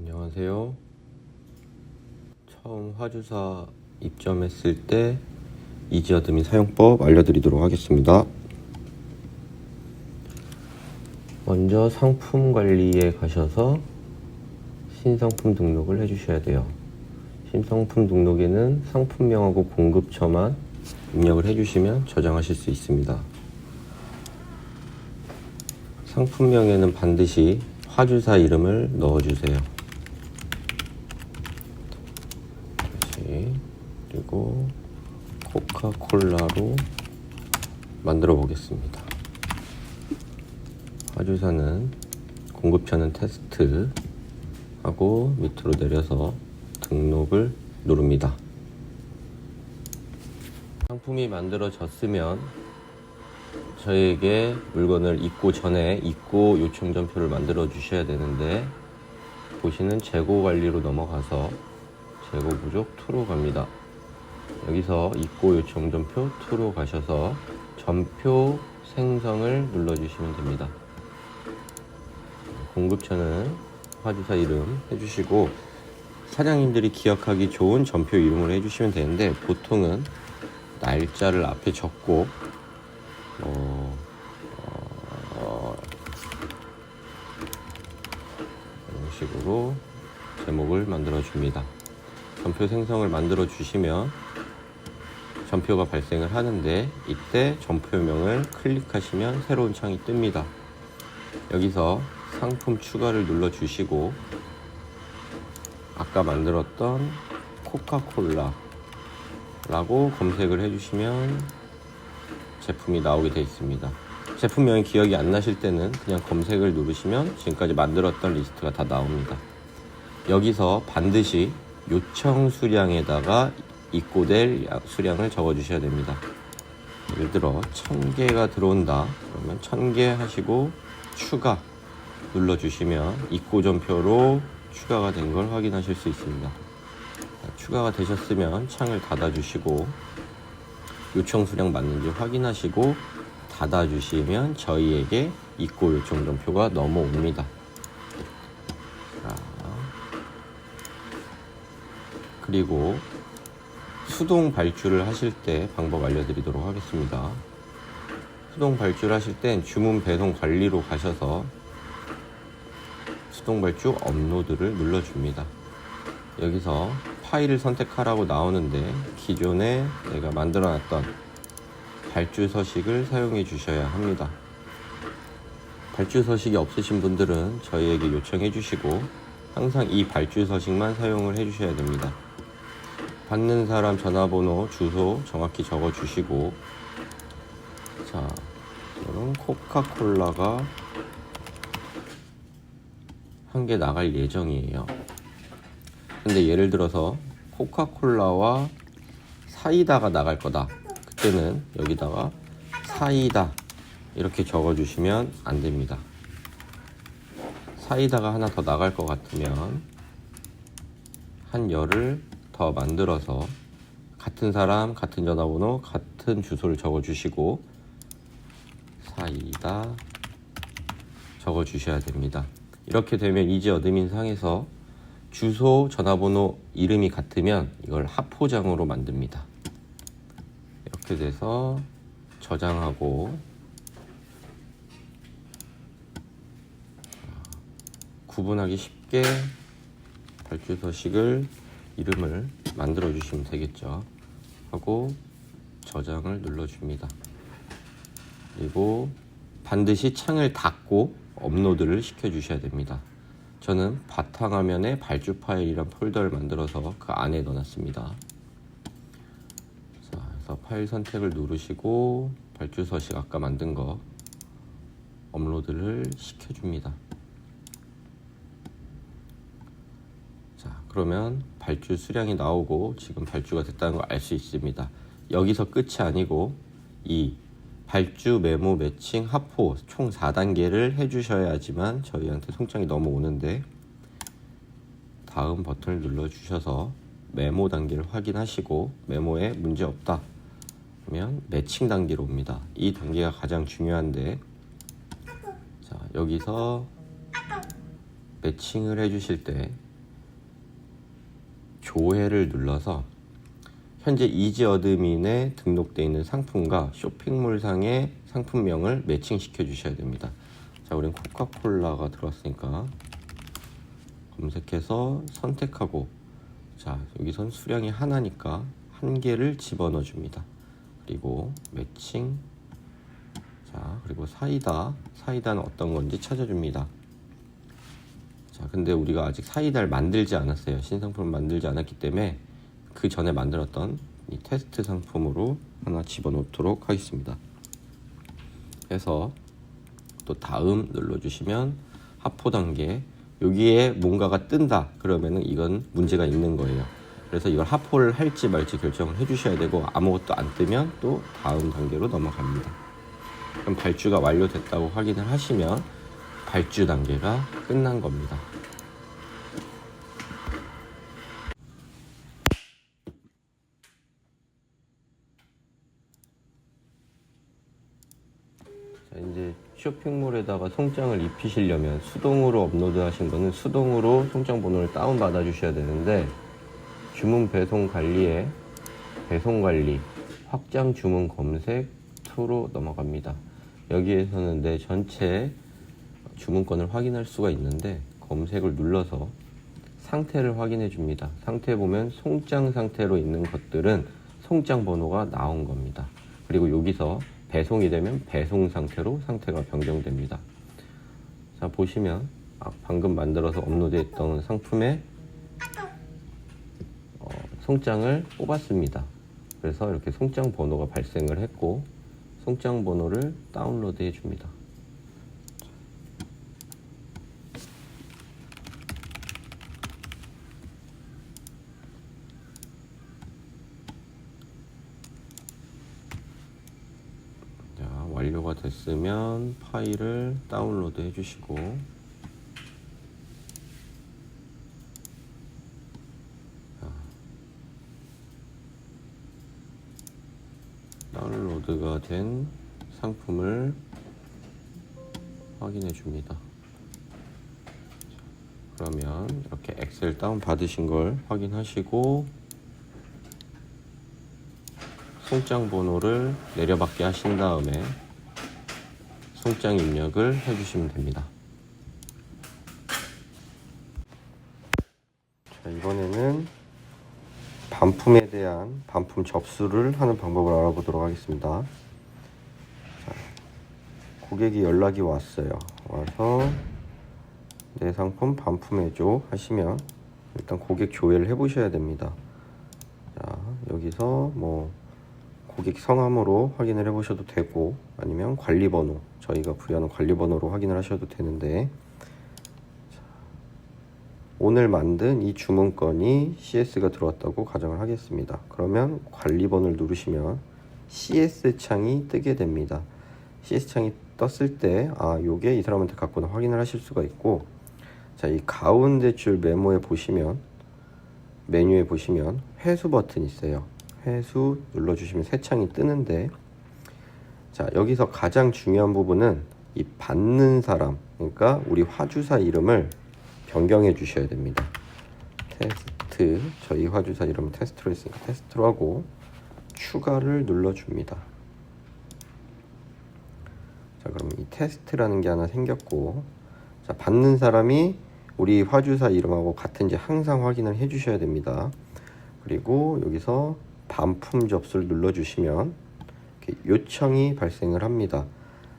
안녕하세요. 처음 화주사 입점했을 때 이지어드민 사용법 알려드리도록 하겠습니다. 먼저 상품 관리에 가셔서 신상품 등록을 해주셔야 돼요. 신상품 등록에는 상품명하고 공급처만 입력을 해주시면 저장하실 수 있습니다. 상품명에는 반드시 화주사 이름을 넣어주세요. 다시 그리고 코카콜라로 만들어 보겠습니다. 화주사는 공급처는 테스트 하고 밑으로 내려서 등록을 누릅니다. 상품이 만들어졌으면 저에게 물건을 입고 전에 입고 요청 전표를 만들어 주셔야 되는데 보시는 재고 관리로 넘어가서 재고 부족 2로 갑니다. 여기서 입고 요청 전표 2로 가셔서 전표 생성을 눌러 주시면 됩니다. 공급처는 화주사 이름 해주시고 사장님들이 기억하기 좋은 전표 이름으로 해주시면 되는데 보통은 날짜를 앞에 적고 어, 어, 이런 식으로 제목을 만들어 줍니다. 전표 생성을 만들어 주시면 전표가 발생을 하는데 이때 전표명을 클릭하시면 새로운 창이 뜹니다. 여기서 상품 추가를 눌러 주시고 아까 만들었던 코카콜라 라고 검색을 해주시면 제품이 나오게 되어 있습니다. 제품명이 기억이 안 나실 때는 그냥 검색을 누르시면 지금까지 만들었던 리스트가 다 나옵니다. 여기서 반드시 요청 수량에다가 입고될 야- 수량을 적어 주셔야 됩니다. 예를 들어 1000개가 들어온다. 그러면 1000개 하시고 추가 눌러 주시면 입고 전표로 추가가 된 걸 확인하실 수 있습니다. 자, 추가가 되셨으면 창을 닫아 주시고 요청 수량 맞는지 확인하시고 닫아 주시면 저희에게 입고 요청 전표가 넘어옵니다. 자, 그리고 수동 발주를 하실 때 방법 알려드리도록 하겠습니다. 수동 발주를 하실 땐 주문 배송 관리로 가셔서 수동 발주 업로드를 눌러줍니다. 여기서 파일을 선택하라고 나오는데 기존에 내가 만들어 놨던 발주 서식을 사용해 주셔야 합니다. 발주 서식이 없으신 분들은 저희에게 요청해 주시고 항상 이 발주 서식만 사용을 해 주셔야 됩니다. 받는 사람 전화번호, 주소 정확히 적어 주시고 자, 저는 코카콜라가 한 개 나갈 예정이에요. 근데 예를 들어서 코카콜라와 사이다가 나갈 거다. 그때는 여기다가 사이다 이렇게 적어 주시면 안 됩니다. 사이다가 하나 더 나갈 것 같으면 한 열을 더 만들어서 같은 사람, 같은 전화번호, 같은 주소를 적어 주시고 사이다 적어 주셔야 됩니다. 이렇게 되면 이제 어드민 상에서 주소, 전화번호, 이름이 같으면 이걸 합포장으로 만듭니다. 이렇게 돼서 저장하고 구분하기 쉽게 발주 서식을 이름을 만들어 주시면 되겠죠. 하고 저장을 눌러 줍니다. 그리고 반드시 창을 닫고 업로드를 시켜 주셔야 됩니다. 저는 바탕화면에 발주 파일이란 폴더를 만들어서 그 안에 넣어놨습니다. 자, 그래서 파일 선택을 누르시고 발주 서식 아까 만든 거 업로드를 시켜줍니다. 자, 그러면 발주 수량이 나오고 지금 발주가 됐다는 걸 알 수 있습니다. 여기서 끝이 아니고 이 발주, 메모, 매칭, 합포 총 4단계를 해주셔야지만 저희한테 송장이 넘어오는데 다음 버튼을 눌러 주셔서 메모 단계를 확인하시고 메모에 문제 없다 그러면 매칭 단계로 옵니다. 이 단계가 가장 중요한데 자 여기서 매칭을 해주실 때 조회를 눌러서 현재 이지어드민에 등록되어 있는 상품과 쇼핑몰상의 상품명을 매칭시켜 주셔야 됩니다. 자, 우린 코카콜라가 들어왔으니까 검색해서 선택하고 자, 여기선 수량이 하나니까 한 개를 집어넣어 줍니다. 그리고 매칭 자, 그리고 사이다. 사이다는 어떤 건지 찾아줍니다. 자, 근데 우리가 아직 사이다를 만들지 않았어요. 신상품을 만들지 않았기 때문에 그 전에 만들었던 이 테스트 상품으로 하나 집어넣도록 하겠습니다. 해서 또 다음 눌러주시면 하포 단계 여기에 뭔가가 뜬다 그러면은 이건 문제가 있는 거예요. 그래서 이걸 하포를 할지 말지 결정을 해주셔야 되고 아무것도 안 뜨면 또 다음 단계로 넘어갑니다. 그럼 발주가 완료됐다고 확인을 하시면 발주 단계가 끝난 겁니다. 자, 이제 쇼핑몰에다가 송장을 입히시려면 수동으로 업로드 하신 거는 수동으로 송장 번호를 다운받아 주셔야 되는데 주문 배송 관리에 배송 관리 확장 주문 검색 2로 넘어갑니다. 여기에서는 내 전체 주문권을 확인할 수가 있는데 검색을 눌러서 상태를 확인해 줍니다. 상태 보면 송장 상태로 있는 것들은 송장 번호가 나온 겁니다. 그리고 여기서 배송이 되면 배송 상태로 상태가 변경됩니다. 자 보시면 아, 방금 만들어서 업로드했던 상품의 어, 송장을 뽑았습니다. 그래서 이렇게 송장 번호가 발생을 했고 송장 번호를 다운로드 해줍니다. 자, 완료가 됐으면 파일을 다운로드 해주시고 자, 다운로드가 된 상품을 확인해 줍니다. 자, 그러면 이렇게 엑셀 다운 받으신 걸 확인하시고 송장 번호를 내려받게 하신 다음에 송장 입력을 해주시면 됩니다. 자, 이번에는 반품에 대한 반품 접수를 하는 방법을 알아보도록 하겠습니다. 자, 고객이 연락이 왔어요. 와서 내 상품 반품해줘 하시면 일단 고객 조회를 해보셔야 됩니다. 자, 여기서 뭐 고객 성함으로 확인을 해보셔도 되고 아니면 관리번호 저희가 부여하는 관리번호로 확인을 하셔도 되는데 자, 오늘 만든 이 주문건이 CS가 들어왔다고 가정을 하겠습니다. 그러면 관리번호를 누르시면 CS 창이 뜨게 됩니다. CS 창이 떴을 때 아, 요게 이 사람한테 갖고는 확인을 하실 수가 있고 자, 이 가운데 줄 메모에 보시면 메뉴에 보시면 회수 버튼이 있어요. 회수 눌러주시면 새 창이 뜨는데 자 여기서 가장 중요한 부분은 이 받는 사람 그러니까 우리 화주사 이름을 변경해 주셔야 됩니다. 테스트 저희 화주사 이름 테스트로 했으니까 테스트로 하고 추가를 눌러줍니다. 자 그럼 이 테스트라는 게 하나 생겼고 자 받는 사람이 우리 화주사 이름하고 같은지 항상 확인을 해 주셔야 됩니다. 그리고 여기서 반품 접수를 눌러주시면 요청이 발생을 합니다.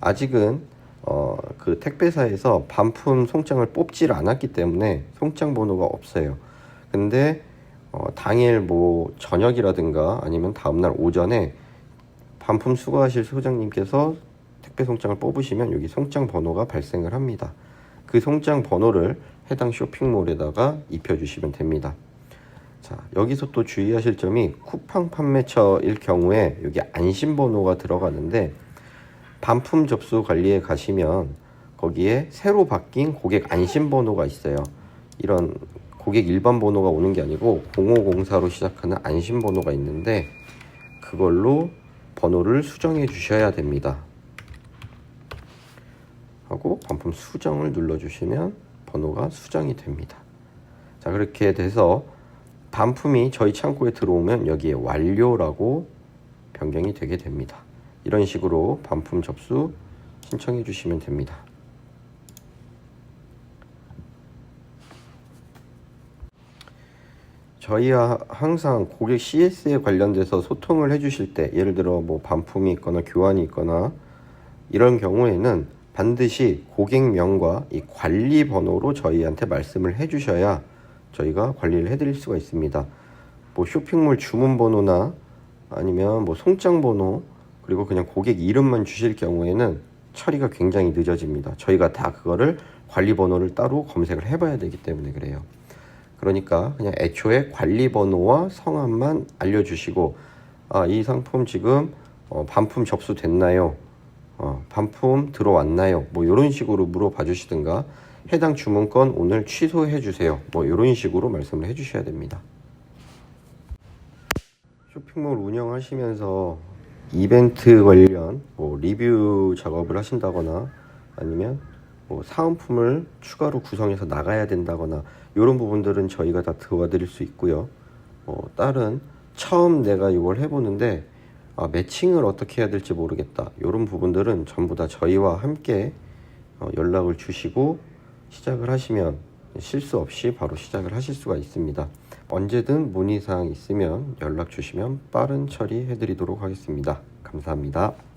아직은 어, 그 택배사에서 반품 송장을 뽑질 않았기 때문에 송장 번호가 없어요. 근데 어, 당일 뭐 저녁이라든가 아니면 다음날 오전에 반품 수거하실 소장님께서 택배 송장을 뽑으시면 여기 송장 번호가 발생을 합니다. 그 송장 번호를 해당 쇼핑몰에다가 입혀주시면 됩니다. 자, 여기서 또 주의하실 점이 쿠팡 판매처일 경우에 여기 안심번호가 들어가는데 반품 접수 관리에 가시면 거기에 새로 바뀐 고객 안심번호가 있어요. 이런 고객 일반 번호가 오는 게 아니고 0504로 시작하는 안심번호가 있는데 그걸로 번호를 수정해 주셔야 됩니다. 하고 반품 수정을 눌러 주시면 번호가 수정이 됩니다. 자, 그렇게 돼서 반품이 저희 창고에 들어오면 여기에 완료라고 변경이 되게 됩니다. 이런 식으로 반품 접수 신청해 주시면 됩니다. 저희와 항상 고객 CS에 관련돼서 소통을 해 주실 때 예를 들어 뭐 반품이 있거나 교환이 있거나 이런 경우에는 반드시 고객명과 이 관리 번호로 저희한테 말씀을 해 주셔야 저희가 관리를 해드릴 수가 있습니다. 뭐 쇼핑몰 주문 번호나 아니면 뭐 송장 번호 그리고 그냥 고객 이름만 주실 경우에는 처리가 굉장히 늦어집니다. 저희가 다 그거를 관리 번호를 따로 검색을 해봐야 되기 때문에 그래요. 그러니까 그냥 애초에 관리 번호와 성함만 알려주시고 아, 이 상품 지금 어, 반품 접수됐나요? 어, 반품 들어왔나요? 뭐 이런 식으로 물어봐 주시든가 해당 주문건 오늘 취소해 주세요. 뭐 이런 식으로 말씀을 해 주셔야 됩니다. 쇼핑몰 운영하시면서 이벤트 관련 뭐 리뷰 작업을 하신다거나 아니면 뭐 사은품을 추가로 구성해서 나가야 된다거나 이런 부분들은 저희가 다 도와드릴 수 있고요. 어, 다른 처음 내가 이걸 해보는데 아, 매칭을 어떻게 해야 될지 모르겠다. 이런 부분들은 전부 다 저희와 함께 어, 연락을 주시고 시작을 하시면 실수 없이 바로 시작을 하실 수가 있습니다. 언제든 문의사항 있으면 연락 주시면 빠른 처리해 드리도록 하겠습니다. 감사합니다.